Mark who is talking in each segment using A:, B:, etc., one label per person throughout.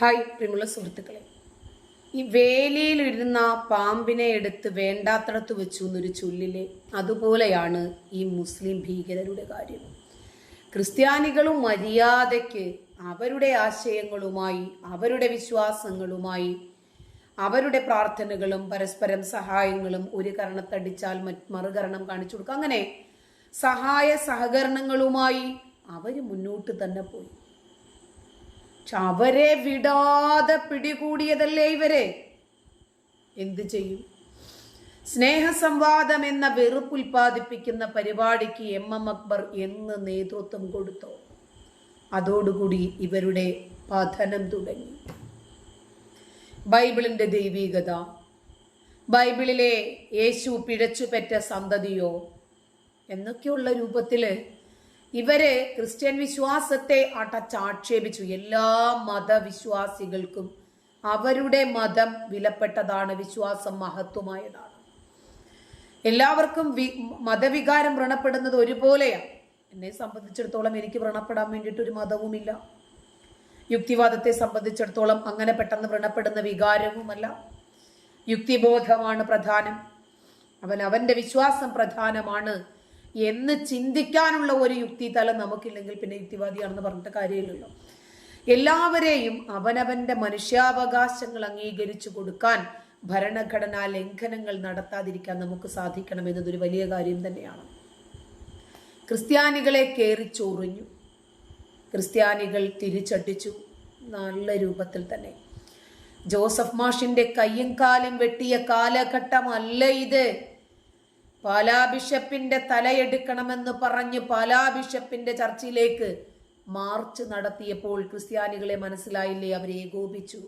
A: Hi പ്രിയമുള്ള സുഹൃത്തുക്കളെ. ഈ വേലിയിലിരുന്ന പാമ്പിനെ എടുത്ത് വേണ്ടാത്തടത്ത് വെച്ചു എന്നൊരു ചൊല്ലിലെ അതുപോലെയാണ് ഈ മുസ്ലിം ഭീകരരുടെ കാര്യം. ക്രിസ്ത്യാനികളും മര്യാദയ്ക്ക് അവരുടെ ആശയങ്ങളുമായി അവരുടെ വിശ്വാസങ്ങളുമായി അവരുടെ പ്രാർത്ഥനകളും പരസ്പരം സഹായങ്ങളും ഒരു കരണത്തടിച്ചാൽ മറുകരണം കാണിച്ചു കൊടുക്കുക അങ്ങനെ സഹായ സഹകരണങ്ങളുമായി അവർ മുന്നോട്ട് തന്നെ പോയി. അവരെ വിടാതെ പിടികൂടിയതല്ലേ ഇവരെ? എന്തു ചെയ്യും? സ്നേഹസംവാദം എന്ന വെറുപ്പ് ഉൽപ്പാദിപ്പിക്കുന്ന പരിപാടിക്ക് എം എം അക്ബർ എന്ന് നേതൃത്വം കൊടുത്തോ? അതോടുകൂടി ഇവരുടെ പഠനം തുടങ്ങി. ബൈബിളിന്റെ ദൈവീകത ബൈബിളിലെ യേശു പിഴച്ചുപെറ്റ സന്തതിയോ എന്നൊക്കെയുള്ള രൂപത്തിൽ ഇവർ ക്രിസ്ത്യൻ വിശ്വാസത്തെ അടച്ചാക്ഷേപിച്ചു എല്ലാ മതവിശ്വാസികൾക്കും അവരുടെ മതം വിലപ്പെട്ടതാണ് വിശ്വാസം മഹത്വമായതാണ്. എല്ലാവർക്കും വി മതവികാരം വ്രണപ്പെടുന്നത് ഒരുപോലെയാണ്. എന്നെ സംബന്ധിച്ചിടത്തോളം എനിക്ക് വ്രണപ്പെടാൻ വേണ്ടിയിട്ട് ഒരു മതവുമില്ല. യുക്തിവാദത്തെ സംബന്ധിച്ചിടത്തോളം അങ്ങനെ പെട്ടെന്ന് വ്രണപ്പെടുന്ന വികാരവുമല്ല. യുക്തിബോധമാണ് പ്രധാനം. അവൻ അവന്റെ വിശ്വാസം പ്രധാനമാണ്. എന്ന് ചിന്തിക്കാനുള്ള ഒരു യുക്തി തലം നമുക്കില്ലെങ്കിൽ പിന്നെ യുക്തിവാദിയാണെന്ന് പറഞ്ഞിട്ട് കാര്യമില്ലല്ലോ. എല്ലാവരെയും അവനവന്റെ മനുഷ്യാവകാശങ്ങൾ അംഗീകരിച്ചു കൊടുക്കാൻ ഭരണഘടനാ ലംഘനങ്ങൾ നടത്താതിരിക്കാൻ നമുക്ക് സാധിക്കണം എന്നതൊരു വലിയ കാര്യം തന്നെയാണ്. ക്രിസ്ത്യാനികളെ കയറി ചൊറിഞ്ഞു. ക്രിസ്ത്യാനികൾ തിരിച്ചടിച്ചു. നല്ല രൂപത്തിൽ തന്നെ. ജോസഫ് മാഷിന്റെ കയ്യും കാലും വെട്ടിയ കാലഘട്ടമല്ല ഇത്. പാലാ ബിഷപ്പിന്റെ തലയെടുക്കണമെന്ന് പറഞ്ഞ് പാലാ ബിഷപ്പിന്റെ ചർച്ചിലേക്ക് മാർച്ച് നടത്തിയപ്പോൾ ക്രിസ്ത്യാനികളെ മനസ്സിലായില്ലേ? അവരെ ഏകോപിച്ചു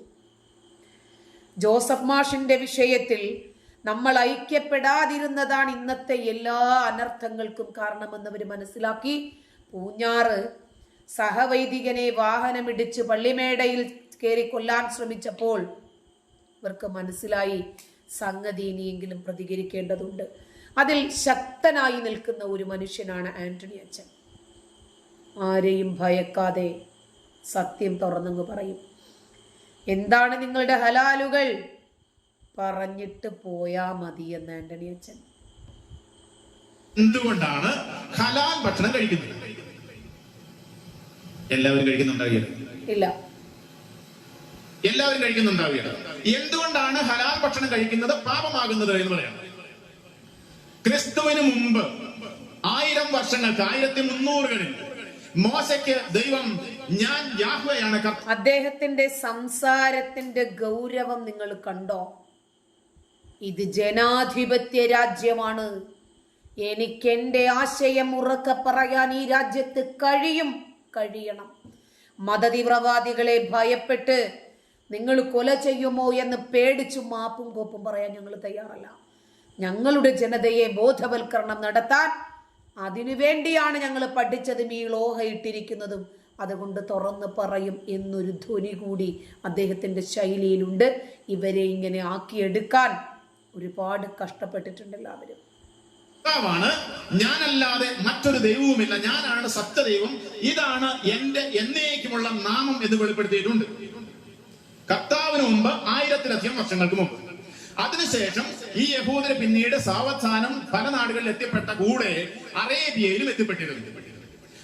A: ജോസഫ് മാഷിന്റെ വിഷയത്തിൽ നമ്മൾ ഐക്യപ്പെടാതിരുന്നതാണ് ഇന്നത്തെ എല്ലാ അനർത്ഥങ്ങൾക്കും കാരണമെന്ന് അവർ മനസ്സിലാക്കി. പൂഞ്ഞാറ് സഹവൈദികനെ വാഹനമിടിച്ച് പള്ളിമേടയിൽ കയറി കൊല്ലാൻ ശ്രമിച്ചപ്പോൾ ഇവർക്ക് മനസ്സിലായി. സംഗതി ഇനിയെങ്കിലും പ്രതികരിക്കേണ്ടതുണ്ട്. അതിൽ ശക്തനായി നിൽക്കുന്ന ഒരു മനുഷ്യനാണ് ആന്റണി അച്ഛൻ. ആരെയും ഭയക്കാതെ സത്യം തുറന്നങ്ങ് പറയും. എന്താണ് നിങ്ങളുടെ ഹലാലുകൾ? പറഞ്ഞിട്ട് പോയാ മതി എന്ന് ആന്റണി അച്ഛൻ.
B: എന്തുകൊണ്ടാണ് ഹലാൽ ഭക്ഷണം കഴിക്കുന്നത്? എല്ലാവരും കഴിക്കുന്നുണ്ടാവുകയാണ്
A: ഇല്ല.
B: എല്ലാവരും കഴിക്കുന്നുണ്ടാവുകയാണ് എന്തുകൊണ്ടാണ് ഹലാൽ ഭക്ഷണം കഴിക്കുന്നത്? പാപമാകുന്നത് എന്ന് പറയാം. ക്രിസ്തുവിന് മുമ്പ് ആയിരം വർഷങ്ങൾക്ക് ആയിരത്തി മുന്നൂറുകളിൽ മോശയ്ക്ക് ദൈവം ഞാൻ യാഹ്വയാണ്
A: അദ്ദേഹത്തിന്റെ സംസാരത്തിന്റെ ഗൗരവം നിങ്ങൾ കണ്ടോ? ഇത് ജനാധിപത്യ രാജ്യമാണ്. എനിക്ക് എന്റെ ആശയം ഉറക്കെ പറയാൻ ഈ രാജ്യത്ത് കഴിയും കഴിയണം. മതതീവ്രവാദികളെ ഭയപ്പെട്ട് നിങ്ങൾ കൊല ചെയ്യുമോ എന്ന് പേടിച്ചു മാപ്പും കോപ്പും പറയാൻ ഞങ്ങൾ തയ്യാറല്ല. ഞങ്ങളുടെ ജനതയെ ബോധവൽക്കരണം നടത്താൻ അതിനുവേണ്ടിയാണ് ഞങ്ങൾ പഠിച്ചതും ഈ ലോഹ ഇട്ടിരിക്കുന്നതും. അതുകൊണ്ട് തുറന്ന് പറയും എന്നൊരു ധ്വനി കൂടി അദ്ദേഹത്തിന്റെ ശൈലിയിലുണ്ട്. ഇവരെ ഇങ്ങനെ ആക്കിയെടുക്കാൻ ഒരുപാട് കഷ്ടപ്പെട്ടിട്ടുണ്ട് എല്ലാവരും.
B: കർത്താവാണ് ഞാനല്ലാതെ മറ്റൊരു ദൈവവുമില്ല. ഞാനാണ് സത്യദൈവം. ഇതാണ് എന്റെ എന്നേക്കുമുള്ള നാമം എന്ന് വെളിപ്പെടുത്തിയിട്ടുണ്ട്. കർത്താവിന് മുമ്പ് ആയിരത്തിലധികം വർഷങ്ങൾക്ക് മുമ്പ്. അതിനുശേഷം ഈ യഹൂദര് പിന്നീട് സാവധാനം പല നാടുകളിൽ എത്തിപ്പെട്ട കൂടെ അറേബ്യയിലും എത്തിപ്പെട്ടിരുന്നു.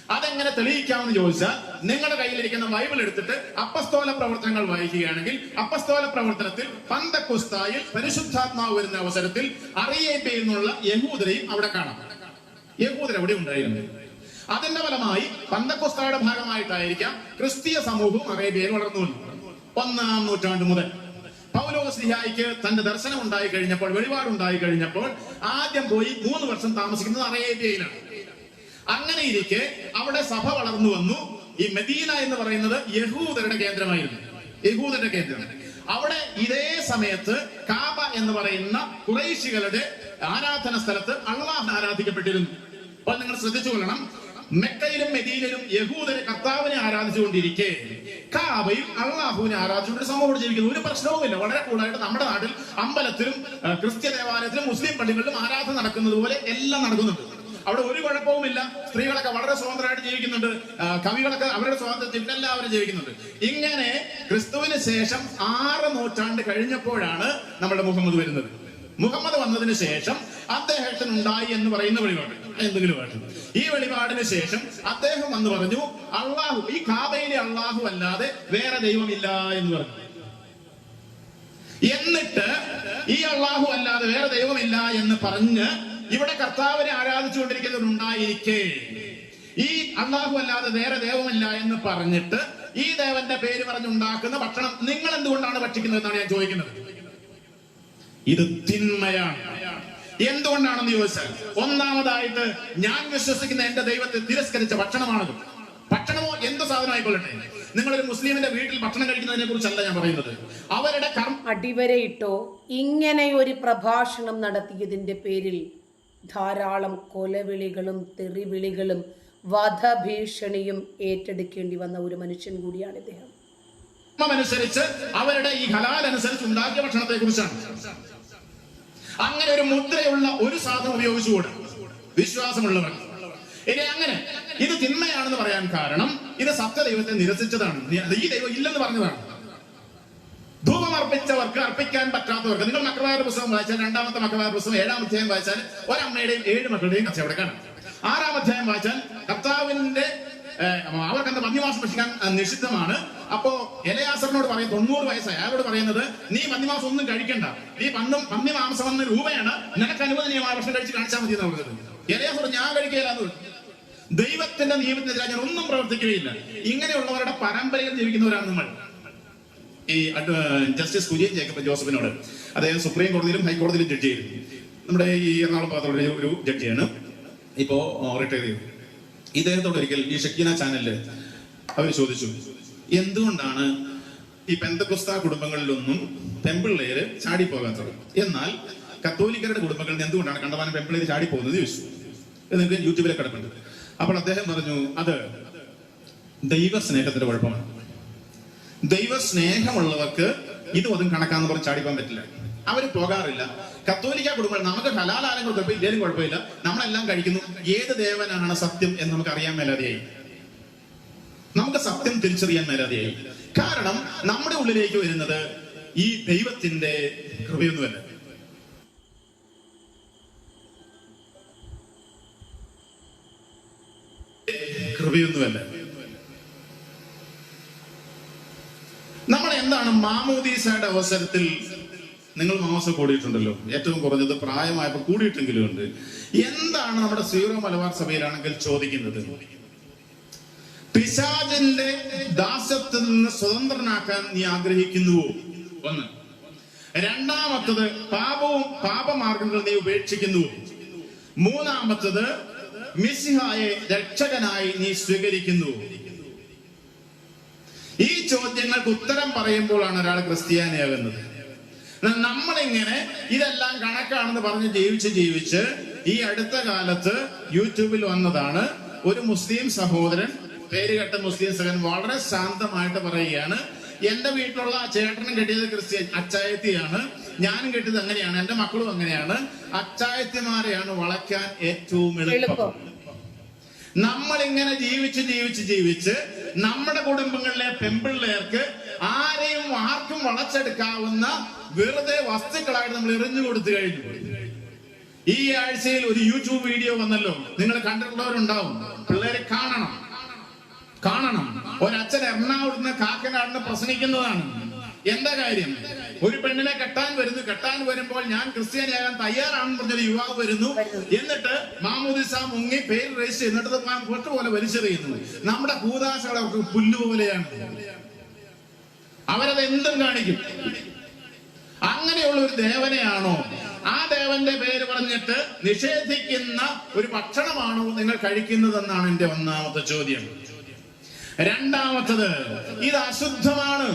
B: അതെങ്ങനെ തെളിയിക്കാമെന്ന് ചോദിച്ചാൽ നിങ്ങളുടെ കയ്യിലിരിക്കുന്ന ബൈബിൾ എടുത്തിട്ട് അപ്പസ്തോല പ്രവർത്തനങ്ങൾ വായിക്കുകയാണെങ്കിൽ അപ്പസ്തോല പ്രവർത്തനത്തിൽ പന്തക്കുസ്തായിൽ പരിശുദ്ധാത്മാവ് വരുന്ന അവസരത്തിൽ അറേബ്യയിൽ നിന്നുള്ള യഹൂദരെയും അവിടെ കാണാം. യഹൂദർ അവിടെ ഉണ്ടായിരുന്നു? അതിന്റെ ഫലമായി പന്തക്കുസ്തായുടെ ഭാഗമായിട്ടായിരിക്കാം ക്രിസ്തീയ സമൂഹവും അറേബ്യയിൽ വളർന്നു ഒന്നാം നൂറ്റാണ്ട് മുതൽ. പൗലോസ്ലിഹായിക്ക് തന്റെ ദർശനം ഉണ്ടായി കഴിഞ്ഞപ്പോൾ വെളിപാടുണ്ടായി കഴിഞ്ഞപ്പോൾ ആദ്യം പോയി മൂന്ന് വർഷം താമസിക്കുന്നത് അറേബ്യയിലാണ്. അങ്ങനെ ഇരിക്കെ അവിടെ സഭ വളർന്നു വന്നു. ഈ മെദീന എന്ന് പറയുന്നത് യഹൂദരുടെ കേന്ദ്രമായിരുന്നു. യഹൂദരുടെ കേന്ദ്രം. അവിടെ ഇതേ സമയത്ത് കാബ എന്ന് പറയുന്ന കുറേശികളുടെ ആരാധന സ്ഥലത്ത് അള്ളാഹ് ആരാധിക്കപ്പെട്ടിരുന്നു. അപ്പോൾ നിങ്ങൾ ശ്രദ്ധിച്ചു കൊള്ളണം. മെക്കയിലും മെദീനയിലും യഹൂദരെ കർത്താവിനെ ആരാധിച്ചുകൊണ്ടിരിക്കെ. കാബയും അള്ളാഹുവിനെ ആരാധിച്ചുകൊണ്ട് സമൂഹം ജീവിക്കുന്നു. ഒരു പ്രശ്നവുമില്ല. വളരെ കൂടുതലായിട്ട് നമ്മുടെ നാട്ടിൽ അമ്പലത്തിലും ക്രിസ്ത്യ ദേവാലയത്തിലും മുസ്ലിം പള്ളികളിലും ആരാധന നടക്കുന്നത് പോലെ എല്ലാം നടക്കുന്നുണ്ട്. അവിടെ ഒരു കുഴപ്പവുമില്ല. സ്ത്രീകളൊക്കെ വളരെ സ്വതന്ത്രമായിട്ട് ജീവിക്കുന്നുണ്ട്. കവികളൊക്കെ അവരുടെ സ്വാതന്ത്ര്യത്തിൽ എല്ലാവരും ജീവിക്കുന്നുണ്ട്. ഇങ്ങനെ ക്രിസ്തുവിന് ശേഷം ആറ് നൂറ്റാണ്ട് കഴിഞ്ഞപ്പോഴാണ് നമ്മുടെ മുഹമ്മദ് വരുന്നത്. മുഹമ്മദ് വന്നതിന് ശേഷം അദ്ദേഹത്തിന് ഉണ്ടായി എന്ന് പറയുന്ന വെളിപാട് എന്തെങ്കിലും വേണം ഈ വെളിപാടിന് ശേഷം അദ്ദേഹം വന്ന് പറഞ്ഞു അള്ളാഹു ഈ കാബയിലെ അള്ളാഹു അല്ലാതെ വേറെ ദൈവമില്ല എന്ന് പറഞ്ഞു. എന്നിട്ട് ഈ അള്ളാഹു അല്ലാതെ വേറെ ദൈവമില്ല എന്ന് പറഞ്ഞ് ഇവിടെ കർത്താവിനെ ആരാധിച്ചുകൊണ്ടിരിക്കുന്നവരുണ്ടായിരിക്കെ. ഈ അള്ളാഹു അല്ലാതെ വേറെ ദൈവമില്ല എന്ന് പറഞ്ഞിട്ട് ഈ ദേവന്റെ പേര് പറഞ്ഞുണ്ടാക്കുന്ന ഭക്ഷണം നിങ്ങൾ എന്തുകൊണ്ടാണ് ഭക്ഷിക്കുന്നത് എന്നാണ് ഞാൻ ചോദിക്കുന്നത്. ഇത് തിന്മയാണ്. എന്തുകൊണ്ടാണെന്ന് ചോദിച്ചാൽ ഒന്നാമതായിട്ട് ഞാൻ വിശ്വസിക്കുന്ന എന്റെ ദൈവത്തെ തിരസ്കരിച്ച ഭക്ഷണമാണത്. ഭക്ഷണമോ എന്ത് സാധനമായിക്കൊള്ളട്ടെ നിങ്ങളൊരു മുസ്ലിമിന്റെ വീട്ടിൽ ഭക്ഷണം കഴിക്കുന്നതിനെ കുറിച്ചല്ല ഞാൻ പറയുന്നത്. അവരുടെ
A: അടിവരയിട്ടോ ഇങ്ങനെ ഒരു പ്രഭാഷണം നടത്തിയതിന്റെ പേരിൽ ധാരാളം കൊലവിളികളും തെറിവിളികളും വധഭീഷണിയും ഏറ്റെടുക്കേണ്ടി വന്ന ഒരു മനുഷ്യൻ കൂടിയാണ് ഇദ്ദേഹം.
B: അനുസരിച്ച് അവരുടെ ഈ ഹലാൽ അനുസരിച്ച് ഉണ്ടാക്കിയ ഭക്ഷണത്തെ കുറിച്ചാണ് അങ്ങനെ ഒരു മുദ്രയുള്ള ഒരു സാധനം ഉപയോഗിച്ചുകൂടെ വിശ്വാസമുള്ളവർ. ഇനി അങ്ങനെ ഇത് തിന്മയാണെന്ന് പറയാൻ കാരണം ഇത് സത്യദൈവത്തെ നിരസിച്ചതാണ്. ഈ ദൈവം ഇല്ലെന്ന് പറഞ്ഞതാണ്. ധൂപം അർപ്പിച്ചവർക്ക് അർപ്പിക്കാൻ പറ്റാത്തവർക്ക് നിങ്ങൾ മക്കളായ പുസ്തകം വായിച്ചാൽ രണ്ടാമത്തെ മക്കളായ പുസ്തകം ഏഴാം അധ്യായം വായിച്ചാൽ ഒരമ്മയുടെയും ഏഴ് മക്കളുടെയും കഥ അവിടെ കാണാം. ആറാം അധ്യായം വായിച്ചാൽ കർത്താവിന്റെ അവർക്കെന്താ മദ്യമാസം ഭക്ഷിക്കാൻ നിഷിദ്ധമാണ്. അപ്പോ എലയാസറിനോട് പറയും തൊണ്ണൂറ് വയസ്സായി. അയാളോട് പറയുന്നത്? നീ പന്നിമാസം ഒന്നും കഴിക്കണ്ട. നീ പന്നും മാംസം എന്ന രൂപയാണ്. നിനക്ക് അനുവദനീയമായ ഭക്ഷണം കഴിച്ച് കാണിച്ചാൽ മതി എന്ന് പറഞ്ഞത് എലയാസർ ഞാൻ കഴിക്കുകയില്ല ദൈവത്തിന്റെ നിയമത്തിനെതിരെ ഞാൻ ഒന്നും പ്രവർത്തിക്കുകയില്ല. ഇങ്ങനെയുള്ളവരുടെ പരമ്പരയിൽ ജീവിക്കുന്നവരാണ് നമ്മൾ. ഈ ജസ്റ്റിസ് കുര്യൻ ജേക്കബ് ജോസഫിനോട് അദ്ദേഹം സുപ്രീം കോടതിയിലും ഹൈക്കോടതിയിലും ജഡ്ജ് ചെയ്തിരുന്നു നമ്മുടെ ഈ എറണാകുളം ഭാഗത്തുള്ള ഒരു- ജഡ്ജിയാണ് ഇപ്പോ റിട്ടയർ ചെയ്തു. ഇദ്ദേഹത്തോട് ഒരിക്കൽ ഈ ഷക്കീന ചാനലിൽ അവർ ചോദിച്ചു എന്തുകൊണ്ടാണ് ഈ പെന്തക്കുസ്ത കുടുംബങ്ങളിലൊന്നും പെമ്പിള്ളേര് ചാടിപ്പോകാത്തത് എന്നാൽ കത്തോലിക്കരുടെ കുടുംബങ്ങളിൽ എന്തുകൊണ്ടാണ് കണ്ടമാനം പെമ്പിള്ളേര് ചാടിപ്പോകുന്നത് ചോദിച്ചു. ഇത് നിങ്ങൾക്ക് യൂട്യൂബിലെ കിടപ്പുണ്ട്. അപ്പോൾ അദ്ദേഹം പറഞ്ഞു അത് ദൈവസ്നേഹത്തിന്റെ കുഴപ്പമാണ്. ദൈവ സ്നേഹമുള്ളവർക്ക് ഇതും അതും കണക്കാന്ന് പറഞ്ഞ് ചാടിപ്പാൻ പറ്റില്ല. അവർ പോകാറില്ല. കത്തോലിക്ക കുടുംബങ്ങൾ നമുക്ക് ഹലാലാലങ്ങൾ കുഴപ്പമില്ല ഇല്ലേലും കുഴപ്പമില്ല. നമ്മളെല്ലാം കഴിക്കുന്നു. ഏത് ദേവനാണ് സത്യം എന്ന് നമുക്ക് അറിയാൻ മേലാതെയായി. നമുക്ക് സത്യം തിരിച്ചറിയാൻ മേലാതെയായി. കാരണം നമ്മുടെ ഉള്ളിലേക്ക് വരുന്നത് ഈ ദൈവത്തിന്റെ കൃപയൊന്നുമല്ല. കൃപയൊന്നുമല്ല. നമ്മൾ എന്താണ് മാമോദീസയുടെ അവസരത്തിൽ നിങ്ങൾ മാമോസ കൂടിയിട്ടുണ്ടല്ലോ? ഏറ്റവും കുറഞ്ഞത് പ്രായമായപ്പോൾ കൂടിയിട്ടെങ്കിലും ഉണ്ട്. എന്താണ് നമ്മുടെ സീറോ മലബാർ സഭയിലാണെങ്കിൽ ചോദിക്കുന്നത്? പിശാചിന്റെ ദാസത്തിൽ നിന്ന് സ്വതന്ത്രനാക്കാൻ നീ ആഗ്രഹിക്കുന്നുവോ ഒന്ന്. രണ്ടാമത്തത് പാപവും പാപമാർഗങ്ങൾ നീ ഉപേക്ഷിക്കുന്നുവോ മൂന്നാമത്തത് മിസിഹായെ രക്ഷകനായി നീ സ്വീകരിക്കുന്നു. ഈ ചോദ്യങ്ങൾക്ക് ഉത്തരം പറയുമ്പോഴാണ് ഒരാൾ ക്രിസ്ത്യാനിയാകുന്നത്. നമ്മളിങ്ങനെ ഇതെല്ലാം കണക്കാണെന്ന് പറഞ്ഞ് ജീവിച്ച് ജീവിച്ച് ഈ അടുത്ത കാലത്ത് യൂട്യൂബിൽ വന്നതാണ് ഒരു മുസ്ലിം സഹോദരൻ പേരുകെട്ട മുസ്ലിം സഹൻ വളരെ ശാന്തമായിട്ട് പറയുകയാണ് എന്റെ വീട്ടിലുള്ള ചേട്ടനും കെട്ടിയത് ക്രിസ്ത്യൻ അച്ചായത്തിയാണ്. ഞാനും കെട്ടിയത് അങ്ങനെയാണ്. എന്റെ മക്കളും അങ്ങനെയാണ്. അച്ചായത്തിമാരെയാണ് വളയ്ക്കാൻ ഏറ്റവും എളുപ്പം.
A: എളുപ്പം.
B: നമ്മൾ ഇങ്ങനെ ജീവിച്ച് ജീവിച്ച് ജീവിച്ച് നമ്മുടെ കുടുംബങ്ങളിലെ പെമ്പിള്ളേർക്ക് ആരെയും ആർക്കും വളച്ചെടുക്കാവുന്ന വെറുതെ വസ്തുക്കളായിട്ട് നമ്മൾ എറിഞ്ഞു കൊടുത്തു കഴിഞ്ഞു. ഈ ആഴ്ചയിൽ ഒരു യൂട്യൂബ് വീഡിയോ വന്നല്ലോ. നിങ്ങൾ കണ്ടിട്ടുള്ളവരുണ്ടാവും. പിള്ളേരെ കാണണം. കാണണം. ഒരച്ഛൻ എറണാകുളത്ത് കാക്കനാടിന് പ്രസംഗിക്കുന്നതാണ്. എന്താ കാര്യം? ഒരു പെണ്ണിനെ കെട്ടാൻ വരുന്നു. കെട്ടാൻ വരുമ്പോൾ ഞാൻ ക്രിസ്ത്യാനിയാകാൻ തയ്യാറാണെന്ന് പറഞ്ഞൊരു യുവാവ് വരുന്നു. എന്നിട്ട് മാമോദിസ മുങ്ങി പേര് രജിസ്റ്റർ എന്നിട്ട് പൊട്ട് പോലെ വലിച്ചെറിയുന്നു. നമ്മുടെ ഭൂതാശകളെ അവർക്ക് പുല്ലുപോലെയാണ് അവരത് എന്തും കാണിക്കും. അങ്ങനെയുള്ള ഒരു ദേവനെയാണോ? ആ ദേവന്റെ പേര് പറഞ്ഞിട്ട് നിഷേധിക്കുന്ന ഒരു ഭക്ഷണമാണോ നിങ്ങൾ കഴിക്കുന്നതെന്നാണ് എന്റെ ഒന്നാമത്തെ ചോദ്യം. രണ്ടാമത്തത് ഇത് അശുദ്ധമാണ്.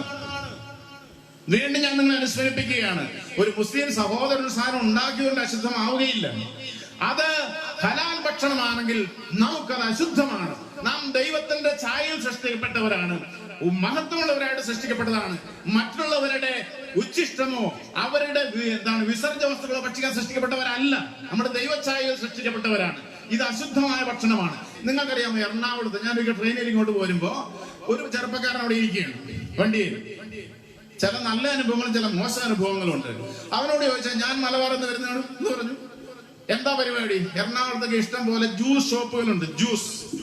B: വീണ്ടും ഞാൻ നിങ്ങളെ അനുസ്മരിപ്പിക്കുകയാണ്. ഒരു മുസ്ലിം സഹോദരൻ സാധനം ഉണ്ടാക്കിയതുകൊണ്ട് അശുദ്ധമാവുകയില്ല. അത് ഹലാൽ ഭക്ഷണമാണെങ്കിൽ നമുക്കത് അശുദ്ധമാണ്. നാം ദൈവത്തിന്റെ ഛായയിൽ സൃഷ്ടിക്കപ്പെട്ടവരാണ്. മഹത്വമുള്ളവരായിട്ട് സൃഷ്ടിക്കപ്പെട്ടതാണ്. മറ്റുള്ളവരുടെ ഉച്ഛിഷ്ടമോ അവരുടെ എന്താണ് വിസർജ്യ വസ്തുക്കളോ ഭക്ഷിക്കാൻ സൃഷ്ടിക്കപ്പെട്ടവരല്ല. നമ്മുടെ ദൈവഛായയിൽ സൃഷ്ടിക്കപ്പെട്ടവരാണ്. ഇത് അശുദ്ധമായ ഭക്ഷണമാണ്. നിങ്ങൾക്കറിയാമോ എറണാകുളത്ത് ഒരു ട്രെയിനിൽ ഇങ്ങോട്ട് പോരുമ്പോ ഒരു ചെറുപ്പക്കാരൻ അവിടെ ഇരിക്കുകയാണ്. വണ്ടിയിൽ. ചില നല്ല അനുഭവങ്ങളും ചില മോശം അനുഭവങ്ങളും ഉണ്ട്. അവനോട് ചോദിച്ചാൽ ഞാൻ മലബാറിൽ നിന്ന് വരുന്നതാണ്? എന്ന് പറഞ്ഞു. എന്താ പരിപാടി? എറണാകുളത്തൊക്കെ ഇഷ്ടം പോലെ ജ്യൂസ് ഷോപ്പുകളുണ്ട്. ജ്യൂസ്.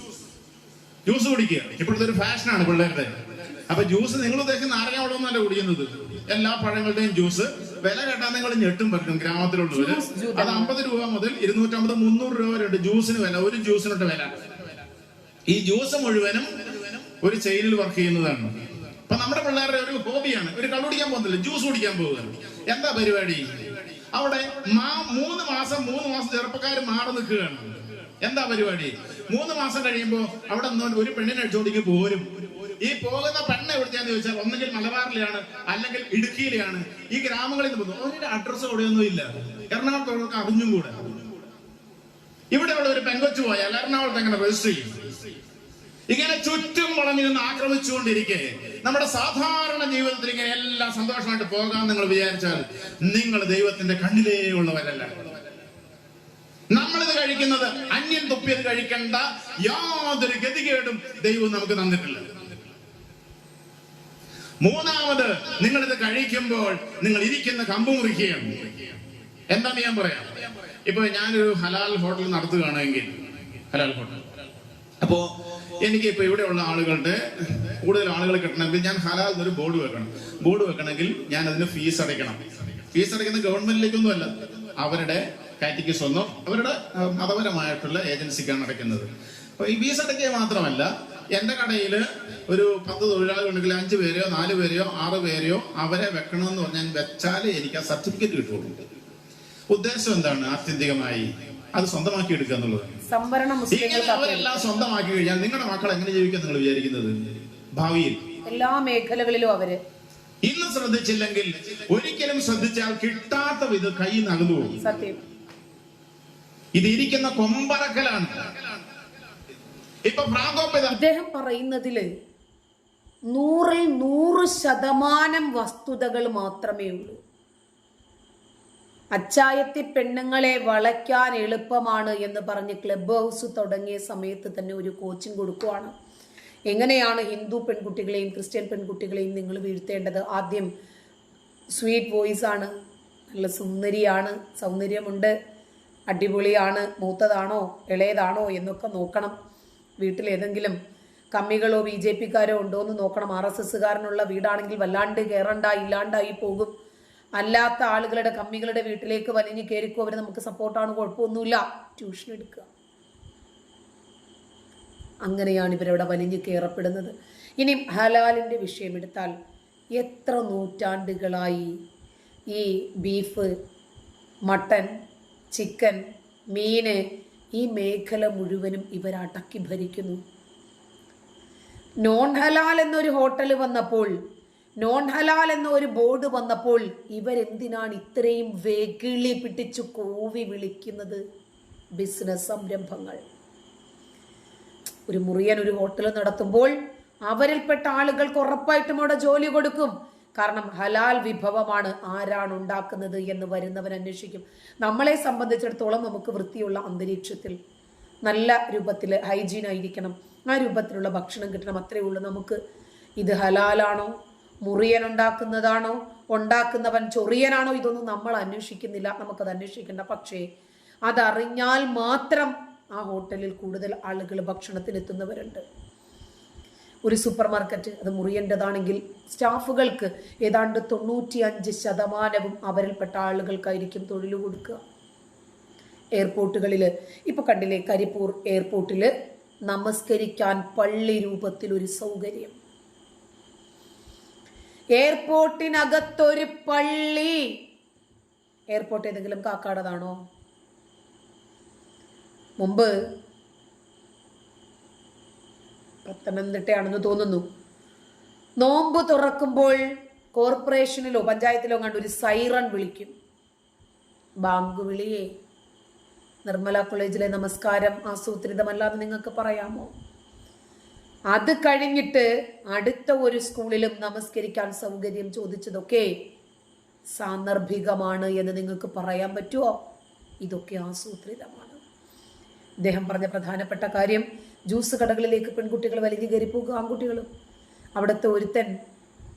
B: ജ്യൂസ് കുടിക്കുക. ഇപ്പോഴത്തെ ഒരു ഫാഷനാണ് പിള്ളേരുടെ. അപ്പൊ ജ്യൂസ് നിങ്ങൾ ഉദ്ദേശിക്കുന്ന നാരങ്ങ കുടിക്കുന്നത്. എല്ലാ പഴങ്ങളുടെയും ജ്യൂസ് വില കേട്ടാൽ നിങ്ങൾ ഞെട്ടും പറ്റും ഗ്രാമത്തിലുള്ളവര്. അത് അമ്പത് രൂപ മുതൽ ഇരുന്നൂറ്റമ്പത് മുന്നൂറ് രൂപ വരെ ഉണ്ട് ജ്യൂസിന് വില. ഒരു ജ്യൂസിനൊട്ട് വില. ഈ ജ്യൂസ് മുഴുവനും ഒരു ചെയിനിൽ വർക്ക് ചെയ്യുന്നതാണ്. അപ്പൊ നമ്മുടെ പിള്ളേരുടെ ഒരു ഹോബിയാണ് ഒരു കള്ളുടിക്കാൻ പോകുന്നില്ല ജ്യൂസ് കുടിക്കാൻ പോവുകയാണ് എന്താ പരിപാടി? അവിടെ മൂന്ന് മാസം മൂന്ന് മാസം ചെറുപ്പക്കാർ മാറി നിൽക്കുകയാണ്. എന്താ പരിപാടി? മൂന്ന് മാസം കഴിയുമ്പോ അവിടെ ഒരു പെണ്ണിനെ അടിച്ചോടിക്ക് പോരും. ഈ പോകുന്ന പെണ്ണ എവിടുത്തെയാന്ന് ചോദിച്ചാൽ ഒന്നുകിൽ മലബാറിലെയാണ് അല്ലെങ്കിൽ ഇടുക്കിയിലെയാണ്. ഈ ഗ്രാമങ്ങളിൽ നിന്ന് പോകുന്നു. അവരുടെ അഡ്രസ്സ് അവിടെയൊന്നും ഇല്ല. എറണാകുളത്തോടൊക്കെ അറിഞ്ഞും കൂടെ. ഇവിടെയുള്ള ഒരു പെങ്കൊച്ചു പോയാൽ എറണാകുളത്ത് എങ്ങനെ രജിസ്റ്റർ ചെയ്യും? ഇങ്ങനെ ചുറ്റും വളഞ്ഞു നിന്ന് ആക്രമിച്ചുകൊണ്ടിരിക്കെ. നമ്മുടെ സാധാരണ ജീവിതത്തിൽ ഇങ്ങനെ എല്ലാം സന്തോഷമായിട്ട് പോകാൻ നിങ്ങൾ വിചാരിച്ചാൽ നിങ്ങൾ ദൈവത്തിന്റെ കണ്ണിലേ ഉള്ളവരല്ല നമ്മളിത് കഴിക്കുന്നത് അന്യൻ തുപ്പിയത് കഴിക്കേണ്ട യാതൊരു ഗതികേടും ദൈവം നമുക്ക് തന്നിട്ടില്ല. മൂന്നാമത് നിങ്ങൾ ഇത് കഴിക്കുമ്പോൾ നിങ്ങൾ ഇരിക്കുന്ന കമ്പ് മുറിക്കുകയാണ്. എന്താ ഞാൻ പറയാം? ഇപ്പൊ ഞാനൊരു ഹലാൽ ഹോട്ടൽ നടത്തുകയാണെങ്കിൽ ഹലാൽ ഹോട്ടൽ. അപ്പോ എനിക്ക് ഇപ്പൊ ഇവിടെയുള്ള ആളുകളുടെ കൂടുതൽ ആളുകൾ കിട്ടണമെങ്കിൽ ഞാൻ ഹലാൽ എന്നൊരു ബോർഡ് വെക്കണം. ബോർഡ് വെക്കണമെങ്കിൽ ഞാൻ അതിന് ഫീസ് അടയ്ക്കണം. ഫീസ് അടയ്ക്കുന്ന ഗവൺമെന്റിലേക്കൊന്നും അല്ല. അവരുടെ കാറ്റിക്ക് സ്വന്തം അവരുടെ മതപരമായിട്ടുള്ള ഏജൻസിക്കാണ് അടയ്ക്കുന്നത്. അപ്പൊ ഈ ഫീസ് അടയ്ക്കുക മാത്രമല്ല എന്റെ കടയിൽ ഒരു പത്ത് തൊഴിലാളികൾ ഉണ്ടെങ്കിൽ അഞ്ച് പേരെയോ നാല് പേരെയോ ആറ് പേരെയോ അവരെ വെക്കണമെന്ന് പറഞ്ഞാൽ വെച്ചാലേ എനിക്ക് ആ സർട്ടിഫിക്കറ്റ് കിട്ടുള്ളൂ ഉദ്ദേശം എന്താണ് ആത്യന്തികമായി? അത് സ്വന്തമാക്കി എടുക്കുക എന്നുള്ളത്. ഇങ്ങനെ അവരെല്ലാം സ്വന്തമാക്കി കഴിഞ്ഞാൽ നിങ്ങളുടെ മക്കൾ എങ്ങനെ ജീവിക്കാൻ നിങ്ങൾ വിചാരിക്കുന്നത്? ഭാവിയിൽ.
A: എല്ലാ മേഖലകളിലും അവർ.
B: ഇന്ന് ശ്രദ്ധിച്ചില്ലെങ്കിൽ ഒരിക്കലും ശ്രദ്ധിച്ചാൽ കിട്ടാത്ത വിധ കൈ നടന്നു പോകും. ഇത് ഇരിക്കുന്ന കൊമ്പറക്കലാണ്.
A: അദ്ദേഹം പറയുന്നതിൽ നൂറിൽ നൂറ് ശതമാനം വസ്തുതകൾ മാത്രമേ ഉള്ളൂ. അച്ചായത്തി പെണ്ണുങ്ങളെ വളയ്ക്കാൻ എളുപ്പമാണ് എന്ന് പറഞ്ഞ് ക്ലബ് ഹൗസ് തുടങ്ങിയ സമയത്ത് തന്നെ ഒരു കോച്ചിങ് കൊടുക്കുവാണ്. എങ്ങനെയാണ് ഹിന്ദു പെൺകുട്ടികളെയും ക്രിസ്ത്യൻ പെൺകുട്ടികളെയും നിങ്ങൾ വീഴ്ത്തേണ്ടത്? ആദ്യം സ്വീറ്റ് വോയിസ് ആണ്. നല്ല സുന്ദരിയാണ്. സൗന്ദര്യമുണ്ട്. അടിപൊളിയാണ്. മൂത്തതാണോ? ഇളയതാണോ? എന്നൊക്കെ നോക്കണം. വീട്ടിൽ ഏതെങ്കിലും കമ്മികളോ ബി ജെ പിക്കാരോ ഉണ്ടോ എന്ന് നോക്കണം. ആർ എസ് എസ്സുകാരനുള്ള വീടാണെങ്കിൽ വല്ലാണ്ട് കയറണ്ട ഇല്ലാണ്ടായി പോകും. അല്ലാത്ത ആളുകളുടെ കമ്മികളുടെ വീട്ടിലേക്ക് വലിഞ്ഞ് കയറിക്കോ അവർ നമുക്ക് സപ്പോർട്ടാണ് കുഴപ്പമൊന്നുമില്ല. ട്യൂഷൻ എടുക്കുക അങ്ങനെയാണ് ഇവരവിടെ വലിഞ്ഞ് കയറപ്പെടുന്നത് ഇനി ഹലാലിന്റെ വിഷയമെടുത്താൽ എത്ര നൂറ്റാണ്ടുകളായി ഈ ബീഫ് മട്ടൻ ചിക്കൻ മീന് ഈ മേഖല മുഴുവനും ഇവർ അടക്കി ഭരിക്കുന്നു. നോൺ ഹലാൽ എന്നൊരു ഹോട്ടൽ വന്നപ്പോൾ നോൺ ഹലാൽ എന്ന ഒരു ബോർഡ് വന്നപ്പോൾ ഇവരെന്തിനാണ് ഇത്രയും വെകിളി പിടിച്ചു കൂവി വിളിക്കുന്നത്? ബിസിനസ് സംരംഭങ്ങൾ. ഒരു മുറിയൻ ഒരു ഹോട്ടൽ നടത്തുമ്പോൾ അവരിൽപ്പെട്ട ആളുകൾക്ക് ഉറപ്പായിട്ടും അവിടെ ജോലി കൊടുക്കും. കാരണം ഹലാൽ വിഭവമാണ് ആരാണ് ഉണ്ടാക്കുന്നത് എന്ന് വരുന്നവൻ അന്വേഷിക്കും. നമ്മളെ സംബന്ധിച്ചിടത്തോളം നമുക്ക് വൃത്തിയുള്ള അന്തരീക്ഷത്തിൽ നല്ല രൂപത്തിൽ ഹൈജീൻ ആയിരിക്കണം. ആ രൂപത്തിലുള്ള ഭക്ഷണം കിട്ടണം. അത്രയേ ഉള്ളൂ. നമുക്ക് ഇത് ഹലാലാണോ? മുറിയൻ ഉണ്ടാക്കുന്നതാണോ? ഉണ്ടാക്കുന്നവൻ ചൊറിയനാണോ? ഇതൊന്നും നമ്മൾ അന്വേഷിക്കുന്നില്ല. നമുക്കത് അന്വേഷിക്കേണ്ട. പക്ഷേ അതറിഞ്ഞാൽ മാത്രം ആ ഹോട്ടലിൽ കൂടുതൽ ആളുകൾ ഭക്ഷണത്തിന് എത്തുന്നവരുണ്ട് ഒരു സൂപ്പർ മാർക്കറ്റ് അത് മുറിയേണ്ടതാണെങ്കിൽ സ്റ്റാഫുകൾക്ക് ഏതാണ്ട് തൊണ്ണൂറ്റി അഞ്ച് ശതമാനവും അവരിൽപ്പെട്ട ആളുകൾക്കായിരിക്കും തൊഴിൽ കൊടുക്കുക. എയർപോർട്ടുകളിൽ ഇപ്പോൾ കണ്ടില്ലേ കരിപ്പൂർ എയർപോർട്ടിൽ നമസ്കരിക്കാൻ പള്ളി രൂപത്തിൽ ഒരു സൗകര്യം. എയർപോർട്ടിനകത്തൊരു പള്ളി. എയർപോർട്ട് ഏതെങ്കിലും കാക്കാടതാണോ? മുമ്പ് പത്തനംതിട്ടയാണെന്ന് തോന്നുന്നു. നോമ്പ് തുറക്കുമ്പോൾ കോർപ്പറേഷനിലോ പഞ്ചായത്തിലോ കണ്ട് ഒരു സൈറൺ വിളിക്കും. ബാങ്ക് വിളിയെ നിർമ്മല കോളേജിലെ നമസ്കാരം ആസൂത്രിതമല്ലാന്ന് നിങ്ങൾക്ക് പറയാമോ? അത് കഴിഞ്ഞിട്ട് അടുത്ത ഒരു സ്കൂളിലും നമസ്കരിക്കാൻ സൗകര്യം ചോദിച്ചതൊക്കെ സാന്ദർഭികമാണ് എന്ന് നിങ്ങൾക്ക് പറയാൻ പറ്റുമോ ഇതൊക്കെ ആസൂത്രിതമാണ്. ഇദ്ദേഹം പറഞ്ഞ പ്രധാനപ്പെട്ട കാര്യം ജ്യൂസ് കടകളിലേക്ക് പെൺകുട്ടികൾ വലിഞ്ഞു കയറി പോകും ആൺകുട്ടികളും. അവിടുത്തെ ഒരുത്തൻ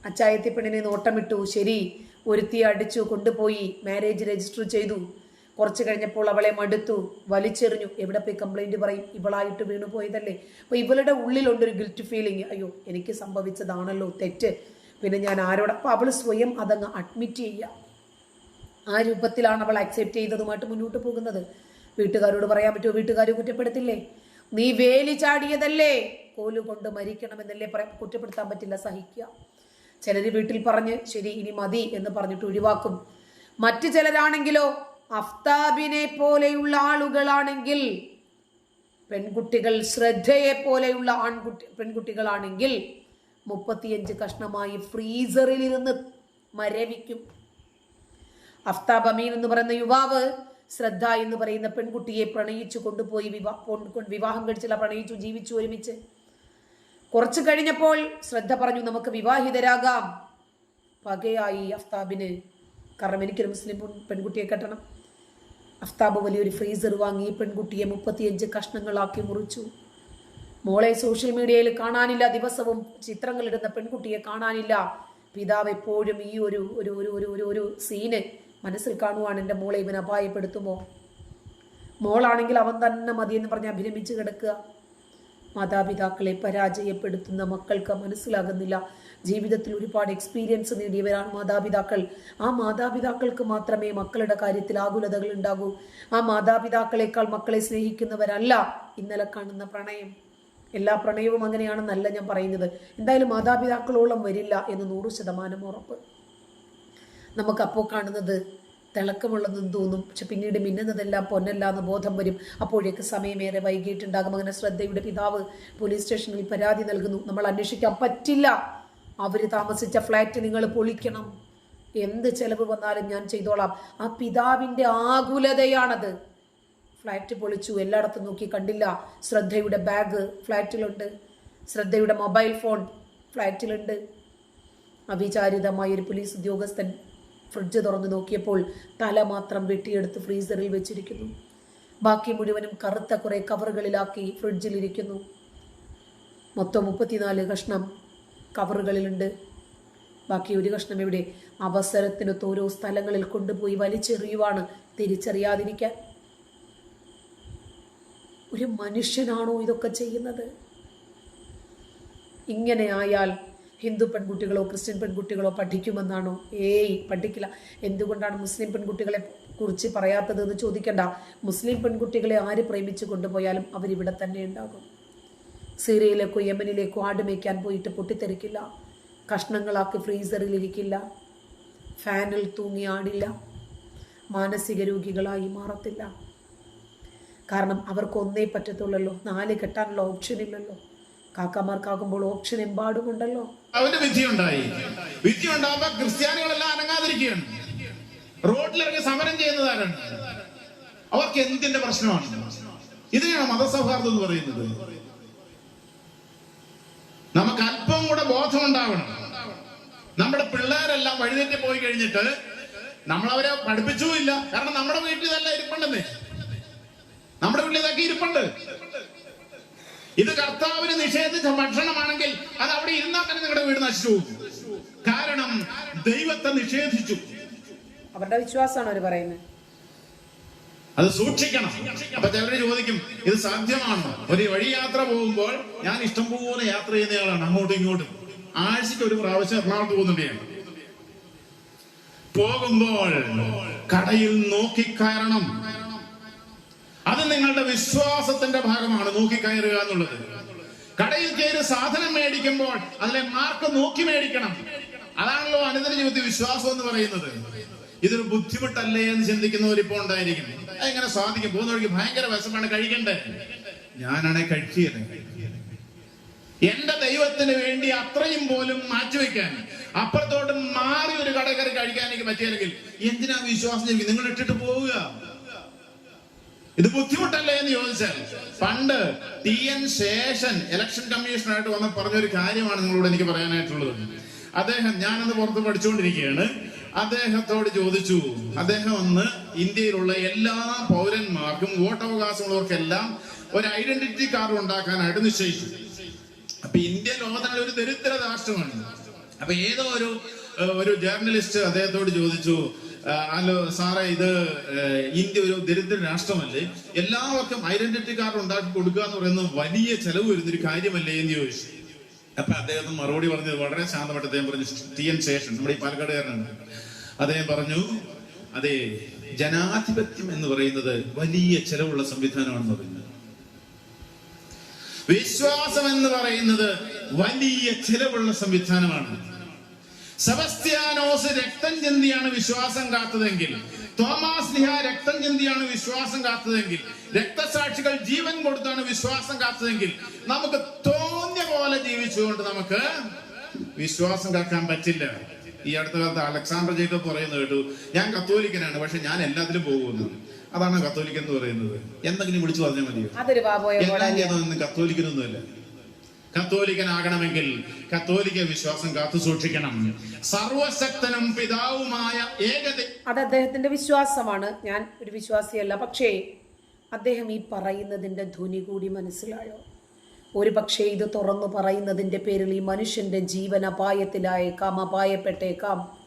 A: അച്ചായത്തി പെണ്ണിനെ നോട്ടമിട്ടു. ശരി ഒരുത്തി അടിച്ചു കൊണ്ടുപോയി മാരേജ് രജിസ്റ്റർ ചെയ്തു. കുറച്ച് കഴിഞ്ഞപ്പോൾ അവളെ മടുത്തു. വലിച്ചെറിഞ്ഞു. എവിടെ പോയി കംപ്ലൈന്റ് പറയും? ഇവളായിട്ട് വീണു പോയതല്ലേ? അപ്പോൾ ഇവളുടെ ഉള്ളിലുണ്ടൊരു ഗിൽറ്റ് ഫീലിംഗ് അയ്യോ എനിക്ക് സംഭവിച്ചതാണല്ലോ തെറ്റ്. പിന്നെ ഞാൻ ആരോട്? അപ്പോൾ അവൾ സ്വയം അതങ്ങ് അഡ്മിറ്റ് ചെയ്യുക. ആ രൂപത്തിലാണ് അവൾ അക്സെപ്റ്റ് ചെയ്തതുമായിട്ട് മുന്നോട്ട് പോകുന്നത്. വീട്ടുകാരോട് പറയാൻ പറ്റുമോ? വീട്ടുകാർ കുറ്റപ്പെടുത്തില്ലേ? നീ വേലി ചാടിയതല്ലേ? കോലുകൊണ്ട് മരിക്കണമെന്നല്ലേ പറയാം കുറ്റപ്പെടുത്താൻ പറ്റില്ല സഹിക്കുക ചിലർ വീട്ടിൽ പറഞ്ഞ് ശരി ഇനി മതി എന്ന് പറഞ്ഞിട്ട് ഒഴിവാക്കും. മറ്റു ചിലരാണെങ്കിലോ അഫ്താബിനെ പോലെയുള്ള ആളുകളാണെങ്കിൽ പെൺകുട്ടികൾ ശ്രദ്ധയെ പോലെയുള്ള ആൺകുട്ടി പെൺകുട്ടികളാണെങ്കിൽ മുപ്പത്തിയഞ്ച് കഷ്ണമായി ഫ്രീസറിൽ ഇരുന്ന് മരവിക്കും. അഫ്താബ് അമീൻ എന്ന് പറയുന്ന യുവാവ് ശ്രദ്ധ എന്ന് പറയുന്ന പെൺകുട്ടിയെ പ്രണയിച്ചു കൊണ്ടുപോയി വിവാഹം വിവാഹം കഴിച്ചില്ല പ്രണയിച്ചു ജീവിച്ചു ഒരുമിച്ച്. കുറച്ചു കഴിഞ്ഞപ്പോൾ ശ്രദ്ധ പറഞ്ഞു നമുക്ക് വിവാഹിതരാകാം. പകയായി അഫ്താബിന്. കാരണം എനിക്കൊരു മുസ്ലിം പെൺകുട്ടിയെ കെട്ടണം. അഫ്താബ് വലിയൊരു ഫ്രീസർ വാങ്ങി പെൺകുട്ടിയെ മുപ്പത്തിയഞ്ച് കഷ്ണങ്ങളാക്കി മുറിച്ചു. മോളെ സോഷ്യൽ മീഡിയയിൽ കാണാനില്ല ദിവസവും ചിത്രങ്ങളിടുന്ന പെൺകുട്ടിയെ കാണാനില്ല. പിതാവ് എപ്പോഴും ഈ ഒരു ഒരു ഒരു ഒരു ഒരു സീന് മനസ്സിൽ കാണുവാണ് എന്റെ മോളെ ഇവൻ അപായപ്പെടുത്തുമോ? മോളാണെങ്കിൽ അവൻ തന്നെ മതിയെന്ന് പറഞ്ഞ് അഭിരമിച്ച് കിടക്കുക. മാതാപിതാക്കളെ പരാജയപ്പെടുത്തുന്ന മക്കൾക്ക് മനസ്സിലാകുന്നില്ല. ജീവിതത്തിൽ ഒരുപാട് എക്സ്പീരിയൻസ് നേടിയവരാണ് മാതാപിതാക്കൾ. ആ മാതാപിതാക്കൾക്ക് മാത്രമേ മക്കളുടെ കാര്യത്തിൽ ആകുലതകൾ ഉണ്ടാകൂ. ആ മാതാപിതാക്കളെക്കാൾ മക്കളെ സ്നേഹിക്കുന്നവരല്ല ഇന്നലെ കാണുന്ന പ്രണയം. എല്ലാ പ്രണയവും അങ്ങനെയാണെന്നല്ല ഞാൻ പറയുന്നത്. എന്തായാലും മാതാപിതാക്കളോളം വരില്ല എന്ന് നൂറ് ശതമാനം ഉറപ്പ്. നമുക്കപ്പോൾ കാണുന്നത് തിളക്കമുള്ളതെന്ന് തോന്നും. പക്ഷെ പിന്നീട് മിന്നുന്നതെല്ലാം പൊന്നല്ല എന്ന് ബോധം വരും. അപ്പോഴേക്ക് സമയമേറെ വൈകിട്ടുണ്ടാകും അങ്ങനെ ശ്രദ്ധയുടെ പിതാവ് പോലീസ് സ്റ്റേഷനിൽ പരാതി നൽകുന്നു. നമ്മൾ അന്വേഷിക്കാൻ പറ്റില്ല. അവർ താമസിച്ച ഫ്ലാറ്റ് നിങ്ങൾ പൊളിക്കണം. എന്ത് ചെലവ് വന്നാലും ഞാൻ ചെയ്തോളാം. ആ പിതാവിന്റെ ആകുലതയാണത്. ഫ്ലാറ്റ് പൊളിച്ചു. എല്ലായിടത്തും നോക്കി കണ്ടില്ല. ശ്രദ്ധയുടെ ബാഗ് ഫ്ലാറ്റിലുണ്ട്. ശ്രദ്ധയുടെ മൊബൈൽ ഫോൺ ഫ്ലാറ്റിലുണ്ട്. അവിചാരിതമായ ഒരു പോലീസ് ഉദ്യോഗസ്ഥൻ ഫ്രിഡ്ജ് തുറന്നു നോക്കിയപ്പോൾ തല മാത്രം വെട്ടിയെടുത്ത് ഫ്രീസറിൽ വെച്ചിരിക്കുന്നു. ബാക്കി മുഴുവനും കറുത്ത കുറേ കവറുകളിലാക്കി ഫ്രിഡ്ജിലിരിക്കുന്നു മൊത്തം മുപ്പത്തിനാല് കഷ്ണം കവറുകളിലുണ്ട്. ബാക്കി ഒരു കഷ്ണം ഇവിടെ അവസരത്തിനൊത്ത് ഓരോ സ്ഥലങ്ങളിൽ കൊണ്ടുപോയി വലിച്ചെറിയുവാണ് തിരിച്ചറിയാതിരിക്കാൻ. ഒരു മനുഷ്യനാണോ ഇതൊക്കെ ചെയ്യുന്നത്? ഇങ്ങനെ ആയാൽ ഹിന്ദു പെൺകുട്ടികളോ ക്രിസ്ത്യൻ പെൺകുട്ടികളോ പഠിക്കുമെന്നാണോ? ഏയ് പഠിക്കില്ല. എന്തുകൊണ്ടാണ് മുസ്ലിം പെൺകുട്ടികളെ കുറിച്ച് പറയാത്തത് എന്ന് ചോദിക്കണ്ട. മുസ്ലിം പെൺകുട്ടികളെ ആര് പ്രേമിച്ചു കൊണ്ടുപോയാലും അവരിവിടെ തന്നെ ഉണ്ടാകും. സിറിയയിലേക്കോ യമനിലേക്കോ ആടുമേക്കാൻ പോയിട്ട് പൊട്ടിത്തെറിക്കില്ല. കഷ്ണങ്ങളാക്കി ഫ്രീസറിൽ ഇരിക്കില്ല ഫാനിൽ തൂങ്ങി ആടില്ല. മാനസിക രോഗികളായി മാറത്തില്ല. കാരണം അവർക്ക് ഒന്നേ പറ്റത്തുള്ളല്ലോ. നാല് കെട്ടാനുള്ള ഓപ്ഷൻ ഇല്ലല്ലോ കാക്കമാർക്കാകുമ്പോൾ ഓപ്ഷൻ എമ്പാടുമുണ്ടല്ലോ
B: അവന്റെ വിധി ഉണ്ടായി വിധി ഉണ്ടാകുമ്പോ ക്രിസ്ത്യാനികളെല്ലാം അനങ്ങാതിരിക്കുകയാണ്. റോഡിലിറങ്ങി സമരം ചെയ്യുന്നതാരാണ്? അവർക്ക് എന്തിന്റെ പ്രശ്നമാണ്? ഇതിനെയാണ് മതസൗഹാർദ്ദം എന്ന് പറയുന്നത്. നമുക്ക് അല്പം കൂടെ ബോധമുണ്ടാവണം. നമ്മുടെ പിള്ളേരെല്ലാം വഴിതെറ്റി പോയി കഴിഞ്ഞിട്ട് നമ്മൾ നമ്മളവരെ പഠിപ്പിച്ചുമില്ല. കാരണം നമ്മുടെ വീട്ടിൽ ഇതെല്ലാം ഇരിപ്പുണ്ടെന്നേ. നമ്മുടെ വീട്ടിൽ ഇതൊക്കെ ഇരിപ്പുണ്ട്. ഇത് കർത്താവിന് നിഷേധിച്ച ഭക്ഷണമാണെങ്കിൽ അത് അവിടെ ഇരുന്നാൽ തന്നെ നിങ്ങളുടെ വീട് നശിച്ചു കാരണം ദൈവത്തെ നിഷേധിച്ചു.
A: അവരുടെ വിശ്വാസമാണ് അവർ പറയുന്നത്.
B: അത് സൂക്ഷിക്കണം. അപ്പൊ ചിലര് ചോദിക്കും ഇത് സാധ്യമാണോ? ഒരു വഴി യാത്ര പോകുമ്പോൾ ഞാൻ ഇഷ്ടം പോലെ യാത്ര ചെയ്യുന്നയാളാണ് അങ്ങോട്ടും ഇങ്ങോട്ടും. ആഴ്ചയ്ക്ക് ഒരു പ്രാവശ്യം എറണാകുളത്ത് പോകുന്നുണ്ട് പോകുമ്പോൾ കടയിൽ നോക്കിക്കയറണം അത് നിങ്ങളുടെ വിശ്വാസത്തിന്റെ ഭാഗമാണ്. നോക്കി കയറുക എന്നുള്ളത്. കടയിൽ കയറി സാധനം മേടിക്കുമ്പോൾ അതിലെ മാർക്ക് നോക്കി മേടിക്കണം. അതാണല്ലോ അനുദിന ജീവിതത്തിൽ വിശ്വാസം എന്ന് പറയുന്നത്. ഇതൊരു ബുദ്ധിമുട്ടല്ലേ എന്ന് ചിന്തിക്കുന്നവർ ഇപ്പോൾ ഉണ്ടായിരിക്കും. എങ്ങനെ സാധിക്കും? പോകുന്ന വഴിക്ക് ഭയങ്കര വിശപ്പാണ് കഴിക്കണ്ടേ? ഞാനാണെ കഴിക്കുകയത് എന്റെ ദൈവത്തിന് വേണ്ടി അത്രയും പോലും മാറ്റിവെക്കാൻ അപ്പുറത്തോട്ട് മാറി ഒരു കട കയറി കഴിക്കാൻ എനിക്ക് പറ്റിയില്ലെങ്കിൽ എന്തിനാ വിശ്വാസം നിങ്ങൾ ഇട്ടിട്ട് പോവുക. ഇത് ബുദ്ധിമുട്ടല്ലേ എന്ന് ചോദിച്ചാൽ പണ്ട് ടി എൻ ശേഷൻ ഇലക്ഷൻ കമ്മീഷനായിട്ട് വന്ന പറഞ്ഞൊരു കാര്യമാണ് നിങ്ങളോട് എനിക്ക് പറയാനായിട്ടുള്ളത്. അദ്ദേഹം ഞാനന്ന് പുറത്ത് പഠിച്ചുകൊണ്ടിരിക്കുകയാണ്. അദ്ദേഹത്തോട് ചോദിച്ചു അദ്ദേഹം ഒന്ന് ഇന്ത്യയിലുള്ള എല്ലാ പൗരന്മാർക്കും വോട്ടവകാശമുള്ളവർക്കെല്ലാം ഒരു ഐഡന്റിറ്റി കാർഡ് ഉണ്ടാക്കാനായിട്ട് നിശ്ചയിച്ചു. അപ്പൊ ഇന്ത്യ ലോകത്തിലെ ഒരു ദരിദ്ര രാഷ്ട്രമാണ്. അപ്പൊ ഏതോ ഒരു ഒരു ജേർണലിസ്റ്റ് അദ്ദേഹത്തോട് ചോദിച്ചു "ആ, ഹലോ സാറേ ഇത് ഇന്ത്യ ഒരു ദരിദ്ര രാഷ്ട്രമല്ലേ? എല്ലാവർക്കും ഐഡന്റിറ്റി കാർഡ് ഉണ്ടാക്കി കൊടുക്കുക എന്ന് പറയുന്നത് വലിയ ചെലവ് വരുന്നൊരു കാര്യമല്ലേ എന്ന് ചോദിച്ചു. അപ്പൊ അദ്ദേഹം മറുപടി പറഞ്ഞത് വളരെ ശാന്തമായിട്ട് അദ്ദേഹം പറഞ്ഞു ടി എൻ ശേഷൻ നമ്മുടെ ഈ പാലക്കാടുകാരനാണ്. അദ്ദേഹം പറഞ്ഞു അതെ ജനാധിപത്യം എന്ന് പറയുന്നത് വലിയ ചെലവുള്ള സംവിധാനമാണെന്ന് പറയുന്നത് വിശ്വാസം എന്ന് പറയുന്നത് വലിയ ചെലവുള്ള സംവിധാനമാണ്. സെബസ്ത്യാനോസ് രക്തം ചിന്തിയാണ് വിശ്വാസം കാത്തതെങ്കിൽ. തോമാസ് ലിഹ രക്തം ചിന്തിയാണ് വിശ്വാസം കാത്തതെങ്കിൽ. രക്തസാക്ഷികൾ ജീവൻ കൊടുത്താണ് വിശ്വാസം കാത്തതെങ്കിൽ. നമുക്ക് തോന്നിയ പോലെ ജീവിച്ചുകൊണ്ട് നമുക്ക് വിശ്വാസം കാക്കാൻ പറ്റില്ല. ഈ അടുത്ത കാലത്ത് അലക്സാണ്ടർ ജേക്കബ് പറയുന്നത് കേട്ടു ഞാൻ കത്തോലിക്കനാണ് പക്ഷെ ഞാൻ എല്ലാത്തിലും പോകുന്നു. അതാണ് കത്തോലിക്കൻ എന്ന് പറയുന്നത്. എന്തെങ്കിലും വിളിച്ചു പറഞ്ഞാൽ മതിയോ? ചെയ്തൊന്നും കത്തോലിക്കനൊന്നുമല്ല. കത്തോലിക്കനാകണമെങ്കിൽ കത്തോലിക്ക വിശ്വാസം കാത്തു സൂക്ഷിക്കണം. സർവശക്തനും പിതാവുമായ ഏകത
A: അത് അദ്ദേഹത്തിന്റെ വിശ്വാസമാണ്. ഞാൻ ഒരു വിശ്വാസിയല്ല. പക്ഷേ അദ്ദേഹം ഈ പറയുന്നതിന്റെ ധ്വനി കൂടി മനസ്സിലായോ? ഒരു പക്ഷേ ഇത് തുറന്നു പറയുന്നതിന്റെ പേരിൽ ഈ മനുഷ്യന്റെ ജീവൻ അപായത്തിലായേക്കാം അപായപ്പെട്ടേക്കാം.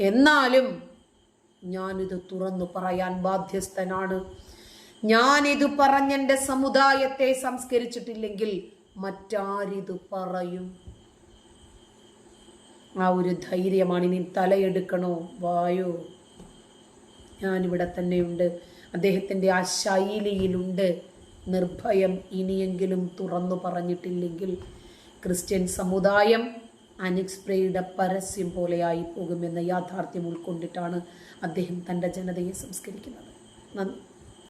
A: എന്നാലും ഞാനിത് തുറന്നു പറയാൻ ബാധ്യസ്ഥനാണ്. ഞാനിത് പറഞ്ഞെന്റെ സമുദായത്തെ സംസ്കരിച്ചിട്ടില്ലെങ്കിൽ മറ്റാരിത് പറയും? ആ ഒരു ധൈര്യമാണ് ഇനി തലയെടുക്കണോ? വായോ. ഞാനിവിടെ തന്നെയുണ്ട്. അദ്ദേഹത്തിന്റെ ആ ശൈലിയിലുണ്ട് നിർഭയം ഇനിയെങ്കിലും തുറന്നു പറഞ്ഞിട്ടില്ലെങ്കിൽ ക്രിസ്ത്യൻ സമുദായം അനുസ്പ്രയുടെ പരസ്യം പോലെയായി പോകുമെന്ന യാഥാർത്ഥ്യം ഉൾക്കൊണ്ടിട്ടാണ് അദ്ദേഹം തന്റെ ജനതയെ സംസ്കരിക്കുന്നത്. നന്ദി.